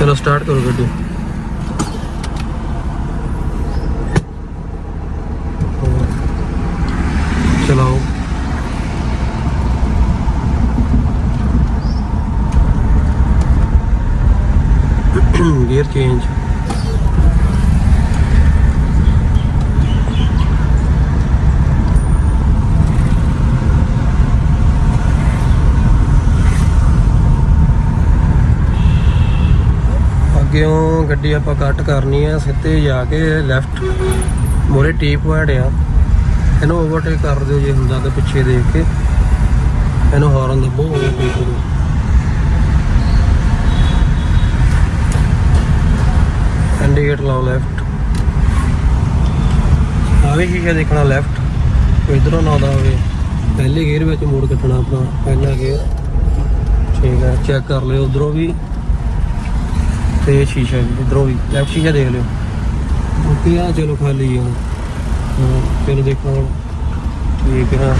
ਚਲੋ ਸਟਾਰਟ ਕਰੋ ਗੱਡੀ। ਚਲਾਓ। ਗੇਅਰ ਚੇਂਜ ਅੱਗਿਓਂ ਗੱਡੀ ਆਪਾਂ ਕੱਟ ਕਰਨੀ ਆ, ਸਿੱਧੇ ਜਾ ਕੇ ਲੈਫਟ ਮੋਰੇ ਟੀ ਪੁਆਇੰਟ ਆ। ਇਹਨੂੰ ਓਵਰਟੇਕ ਕਰ ਦਿਓ ਜੇ ਹੁੰਦਾ ਤਾਂ ਪਿੱਛੇ ਦੇਖ ਕੇ। ਇਹਨੂੰ ਹਾਰਨ ਦੱਬੋ ਓਵਰਟੇਕ ਕਰੋ ਇੰਡੀਕੇਟਰ ਲਾਓ ਲੈਫਟ ਆਵੇ ਸ਼ੀਸ਼ਾ ਦੇਖਣਾ ਲੈਫਟ ਕੋਈ ਇਧਰੋਂ ਨਾ ਆਉਂਦਾ ਹੋਵੇ। ਪਹਿਲੇ ਗੇਅਰ ਵਿੱਚ ਮੋੜ ਕੱਟਣਾ ਆਪਣਾ ਪਹਿਲਾ ਗੇਅਰ ਠੀਕ ਹੈ ਚੈੱਕ ਕਰ ਲਿਓ। ਉਧਰੋਂ ਵੀ ਤੇ ਸ਼ੀਸ਼ਾ ਵੀ ਇਧਰੋਂ ਵੀ ਲੈਫਟ ਸ਼ੀਸ਼ਾ ਦੇਖ ਲਿਓ। ਓਕੇ ਆ, ਚਲੋ ਖਾਲੀ ਆ। ਚਲੋ ਦੇਖੋ ਹੁਣ ਠੀਕ ਹੈ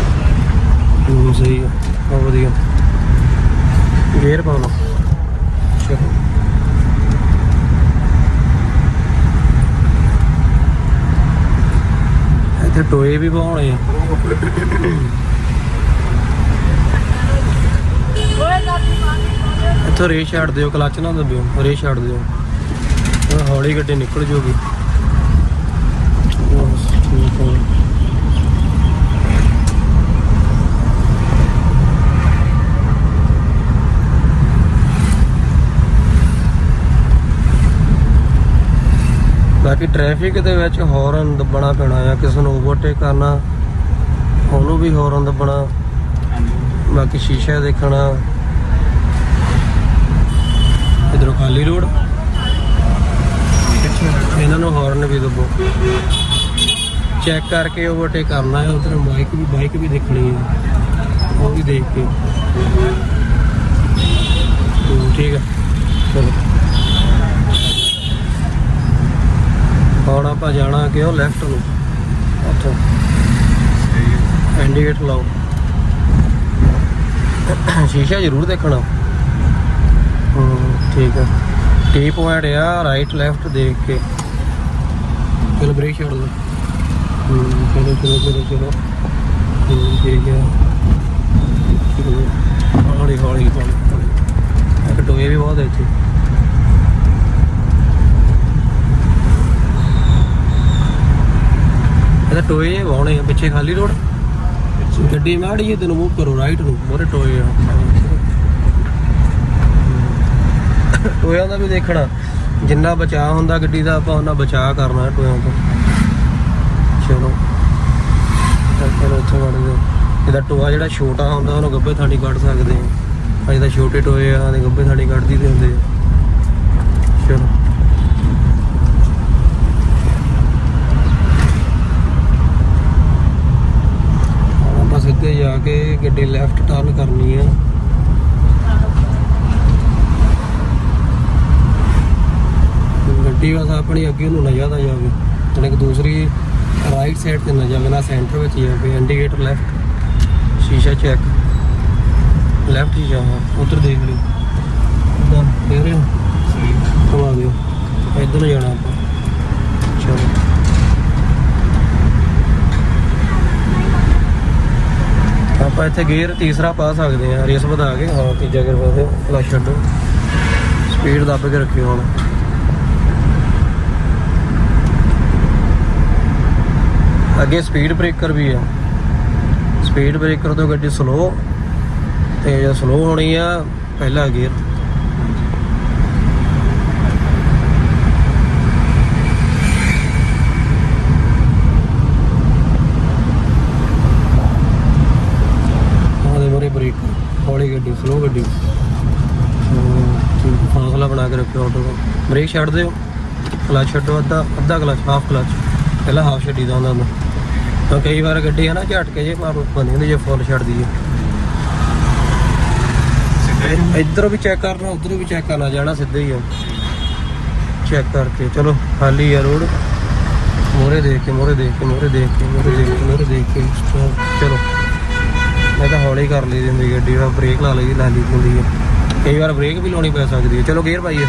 ਹੂੰ ਸਹੀ ਆ ਬਹੁਤ ਵਧੀਆ। ਗੇਅਰ ਪਾਉਣਾ ਚਲੋ। ਇੱਥੇ ਟੋਏ ਵੀ ਪਾਉਣੇ ਆ। ਇੱਥੋਂ ਰੇਸ ਛੱਡ ਦਿਓ, ਕਲੱਚ ਨਾ ਦੱਬਿਓ ਰੇਸ਼ ਛੱਡ ਦਿਓ। ਹੌਲੀ ਗੱਡੀ ਨਿਕਲ ਜੂਗੀ। ਬਸ ਠੀਕ ਹੈ ਬਾਕੀ ਟ੍ਰੈਫਿਕ ਦੇ ਵਿੱਚ ਹੌਰਨ ਦੱਬਣਾ ਪੈਣਾ ਆ ਕਿਸੇ ਨੂੰ ਓਵਰਟੇਕ ਕਰਨਾ, ਉਹਨੂੰ ਵੀ ਹੌਰਨ ਦੱਬਣਾ, ਬਾਕੀ ਸ਼ੀਸ਼ਾ ਦੇਖਣਾ। ਇਧਰੋਂ ਖਾਲੀ ਰੋਡ। ਇਹਨਾਂ ਨੂੰ ਹਾਰਨ ਵੀ ਦੱਬੋ। ਚੈੱਕ ਕਰਕੇ ਓਵਰਟੇਕ ਕਰਨਾ ਹੈ, ਉਧਰ ਬਾਈਕ ਵੀ ਬਾਈਕ ਵੀ ਦੇਖਣੀ ਹੈ। ਉਹ ਵੀ ਦੇਖ ਕੇ। ਠੀਕ ਹੈ ਚਲੋ। ਹੁਣ ਆਪਾਂ ਜਾਣਾ ਕਿ ਉਹ ਲੈਫਟ ਨੂੰ। ਉੱਥੋਂ। ਇੰਡੀਕੇਟਰ ਲਾਓ। ਸ਼ੀਸ਼ਾ ਜ਼ਰੂਰ ਦੇਖਣਾ। ਹੂੰ ਠੀਕ ਹੈ ਟੀ ਪੁਆਇੰਟ ਆ ਰਾਈਟ ਲੈਫਟ ਦੇਖ ਕੇ। ਚਲੋ ਬ੍ਰੇਕ ਛੱਡ ਦੋ। ਹੂੰ ਚਲੋ ਚਲੋ ਚਲੋ ਚਲੋ। ਠੀਕ ਹੈ ਹੌਲੀ ਹੌਲੀ ਹੌਲੀ। ਇੱਕ ਟੋਏ ਵੀ ਬਹੁਤ ਹੈ ਇੱਥੇ। ਇਹਦਾ ਟੋਏ ਵਾਉਣੇ ਆ ਪਿੱਛੇ ਖਾਲੀ ਰੋਡ? ਗੱਡੀ ਮਾੜੀ ਤੈਨੂੰ ਮੂਵ ਕਰੋ ਰਾਈਟ ਨੂੰ। ਮੋਰੇ ਟੋਏ ਆ। ਟੋਇਆਂ ਦਾ ਵੀ ਦੇਖਣਾ। ਜਿੰਨਾ ਬਚਾਅ ਹੁੰਦਾ ਗੱਡੀ ਦਾ, ਆਪਾਂ ਉਹਨਾਂ ਬਚਾਅ ਕਰਨਾ ਹੈ ਟੋਇਆਂ ਤੋਂ। ਚਲੋ। ਤਾਂ ਚਲੋ ਇੱਥੇ ਵੜਦੇ ਇਹਦਾ ਟੋਆ ਜਿਹੜਾ ਛੋਟਾ ਹੁੰਦਾ, ਉਹਨੂੰ ਗੱਭੇ ਥਾਣੀ ਕੱਢ ਸਕਦੇ ਆ ਅਜੇ ਤਾਂ ਛੋਟੇ ਟੋਏ ਆ ਤੇ ਗੱਬੇ ਥਾਣੀ ਕੱਢਦੀ ਦੇ ਹੁੰਦੇ ਚਲੋ। ਹੁਣ ਆਪਾਂ ਸਿੱਧੇ ਜਾ ਕੇ ਗੱਡੀ ਲੈਫਟ ਟਰਨ ਕਰਨੀ ਹੈ ਗੱਡੀ ਬਸ ਆਪਣੀ ਅੱਗੇ ਨੂੰ ਨਾ ਜ਼ਿਆਦਾ ਜਾਵੇ। ਤੇ ਇੱਕ ਦੂਸਰੀ ਰਾਈਟ ਸਾਈਡ ਤੇ ਨਾ ਜਾਵੇ, ਨਾ ਸੈਂਟਰ ਵਿੱਚ ਜਾਵੇ ਇੰਡੀਕੇਟਰ ਲੈਫਟ ਸ਼ੀਸ਼ਾ ਚੈੱਕ ਲੈਫਟ ਹੀ ਜਾਵਾ, ਉਧਰ ਦੇਖ ਲਿਓ। ਉਧਰ ਦੇਖ ਰਹੇ ਹੋ? ਘੁਮਾ ਦਿਓ। ਇੱਧਰ ਨੂੰ ਜਾਣਾ ਆਪਾਂ। ਚਲੋ। ਆਪਾਂ ਇੱਥੇ ਗੇਅਰ ਤੀਸਰਾ ਪਾ ਸਕਦੇ ਆ ਰੇਸ ਵਧਾ ਕੇ। ਹਾਂ, ਤੀਜਾ ਗੇਅਰ ਪਾ ਦੇ ਕਲਚ ਛੱਡੋ। ਸਪੀਡ ਦੱਬ ਕੇ ਰੱਖਿਓ ਹੁਣ। ਅੱਗੇ ਸਪੀਡ ਬ੍ਰੇਕਰ ਵੀ ਆ। ਸਪੀਡ ਬ੍ਰੇਕਰ ਤੋਂ ਗੱਡੀ ਸਲੋ ਤੇ ਜੇ ਸਲੋ ਹੋਣੀ ਆ ਪਹਿਲਾ ਗੇਅਰ ਉਹਦੇ ਬ੍ਰੇਕ ਹੌਲੀ ਗੱਡੀ ਸਲੋ ਗੱਡੀ। ਹਮ, ਠੀਕ, ਫਾਸਲਾ ਬਣਾ ਕੇ ਰੱਖਿਓ ਆਟੋ ਦਾ। ਬ੍ਰੇਕ ਛੱਡ ਦਿਓ। ਕਲਚ ਛੱਡੋ ਅੱਧਾ ਅੱਧਾ ਕਲਚ ਹਾਫ ਕਲਚ ਪਹਿਲਾਂ ਹਾਫ ਛੱਡੀ ਦਾ ਹੁੰਦਾ ਤਾਂ ਕਈ ਵਾਰ ਗੱਡੀ ਹੈ ਨਾ ਝਟਕੇ ਜੇ ਮਾਰ ਬੰਦੀ ਹੁੰਦੀ ਜੇ ਫੁੱਲ ਛੱਡਦੀ ਹੈ ਇੱਧਰੋਂ ਵੀ ਚੈੱਕ ਕਰਨਾ ਉਧਰੋਂ ਵੀ ਚੈੱਕ ਕਰਨਾ ਜਾਣਾ ਸਿੱਧਾ ਹੀ ਆ। ਚੈੱਕ ਕਰਕੇ ਚਲੋ ਖਾਲੀ ਆ ਰੋਡ। ਮੋਰੇ ਦੇਖ ਕੇ ਮੋਰੇ ਦੇਖ ਕੇ ਮੋਰੇ ਦੇਖ ਕੇ ਮੋਰੇ ਦੇਖ ਕੇ ਮੋਰੇ ਦੇਖ ਕੇ। ਚਲੋ ਮੈਂ ਤਾਂ ਹੌਲੀ ਕਰ ਲਈ ਦੀ ਹੁੰਦੀ ਗੱਡੀ ਦਾ ਬ੍ਰੇਕ ਲਾ ਲਈ ਲਾ ਲਈ ਹੁੰਦੀ ਹੈ ਕਈ ਵਾਰ ਬ੍ਰੇਕ ਵੀ ਲਾਉਣੀ ਪੈ ਸਕਦੀ ਹੈ ਚਲੋ ਗੇਅਰ ਪਾਈਏ।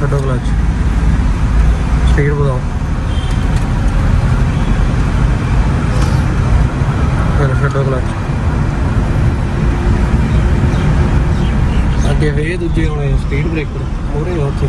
ਛੱਡੋ ਕਲਚ। ਸਪੀਡ ਵਧਾਓ ਫਿਰ ਛੱਡੋ ਕਲਚ ਅੱਗੇ ਫੇਰ ਦੂਜੇ ਆਉਣੇ ਸਪੀਡ ਬ੍ਰੇਕਰ ਮੋਰੇ ਉੱਥੇ।